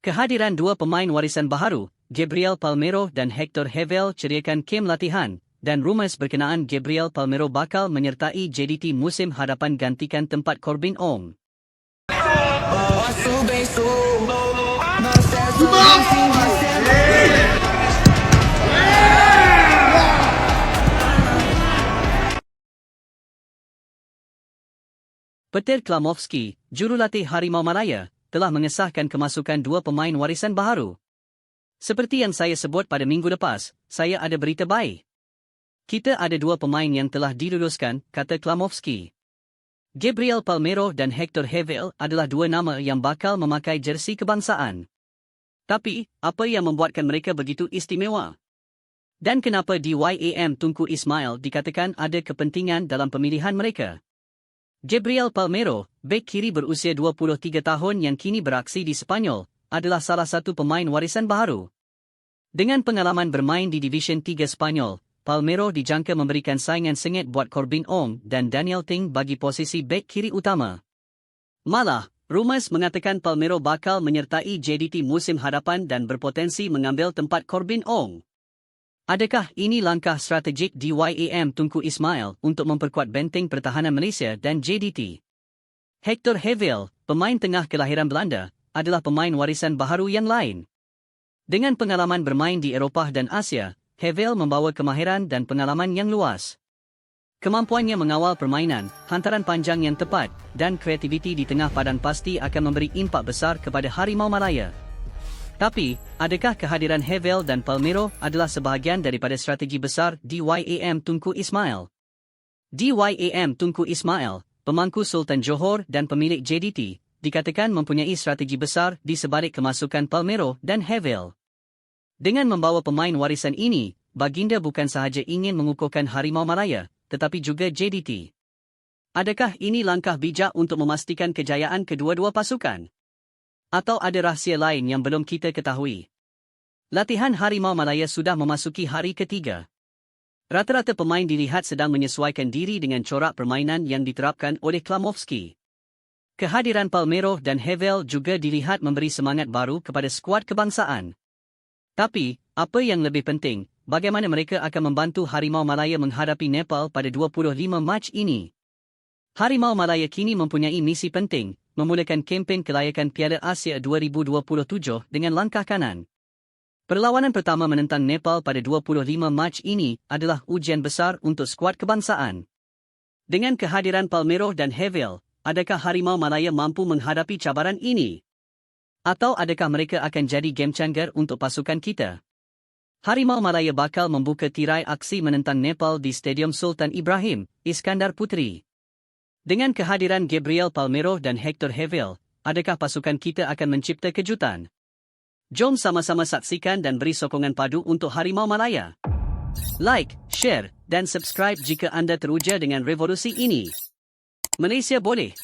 Kehadiran dua pemain warisan baharu, Gabriel Palmero dan Hector Hevel ceriakan kem latihan dan rumours berkenaan Gabriel Palmero bakal menyertai JDT musim hadapan gantikan tempat Corbin Ong. Petir Klamovski, jurulatih Harimau Malaya, telah mengesahkan kemasukan dua pemain warisan baharu. Seperti yang saya sebut pada minggu lepas, saya ada berita baik. Kita ada dua pemain yang telah diluluskan, kata Klamovski. Gabriel Palmero dan Hector Hevel adalah dua nama yang bakal memakai jersey kebangsaan. Tapi, apa yang membuatkan mereka begitu istimewa? Dan kenapa DYAM Tunku Ismail dikatakan ada kepentingan dalam pemilihan mereka? Gabriel Palmero, bek kiri berusia 23 tahun yang kini beraksi di Sepanyol, adalah salah satu pemain warisan baharu. Dengan pengalaman bermain di Division 3 Spanyol, Palmero dijangka memberikan saingan sengit buat Corbin Ong dan Daniel Ting bagi posisi bek kiri utama. Malah, rumours mengatakan Palmero bakal menyertai JDT musim hadapan dan berpotensi mengambil tempat Corbin Ong. Adakah ini langkah strategik DYAM Tunku Ismail untuk memperkuat benteng pertahanan Malaysia dan JDT? Hector Hevel, pemain tengah kelahiran Belanda, adalah pemain warisan baharu yang lain. Dengan pengalaman bermain di Eropah dan Asia, Hevel membawa kemahiran dan pengalaman yang luas. Kemampuannya mengawal permainan, hantaran panjang yang tepat, dan kreativiti di tengah padan pasti akan memberi impak besar kepada Harimau Malaya. Tapi, adakah kehadiran Hevel dan Palmero adalah sebahagian daripada strategi besar DYAM Tunku Ismail? DYAM Tunku Ismail, pemangku Sultan Johor dan pemilik JDT, dikatakan mempunyai strategi besar di sebalik kemasukan Palmero dan Hevel. Dengan membawa pemain warisan ini, Baginda bukan sahaja ingin mengukuhkan Harimau Malaya, tetapi juga JDT. Adakah ini langkah bijak untuk memastikan kejayaan kedua-dua pasukan? Atau ada rahsia lain yang belum kita ketahui? Latihan Harimau Malaya sudah memasuki hari ketiga. Rata-rata pemain dilihat sedang menyesuaikan diri dengan corak permainan yang diterapkan oleh Klamovski. Kehadiran Palmero dan Hevel juga dilihat memberi semangat baru kepada skuad kebangsaan. Tapi, apa yang lebih penting, bagaimana mereka akan membantu Harimau Malaya menghadapi Nepal pada 25 Mac ini? Harimau Malaya kini mempunyai misi penting, memulakan kempen kelayakan Piala Asia 2027 dengan langkah kanan. Perlawanan pertama menentang Nepal pada 25 Mac ini adalah ujian besar untuk skuad kebangsaan. Dengan kehadiran Palmero dan Hevel, adakah Harimau Malaya mampu menghadapi cabaran ini? Atau adakah mereka akan jadi game changer untuk pasukan kita? Harimau Malaya bakal membuka tirai aksi menentang Nepal di Stadium Sultan Ibrahim, Iskandar Putri. Dengan kehadiran Gabriel Palmero dan Hector Hevel, adakah pasukan kita akan mencipta kejutan? Jom sama-sama saksikan dan beri sokongan padu untuk Harimau Malaya. Like, share dan subscribe jika anda teruja dengan revolusi ini. Malaysia boleh.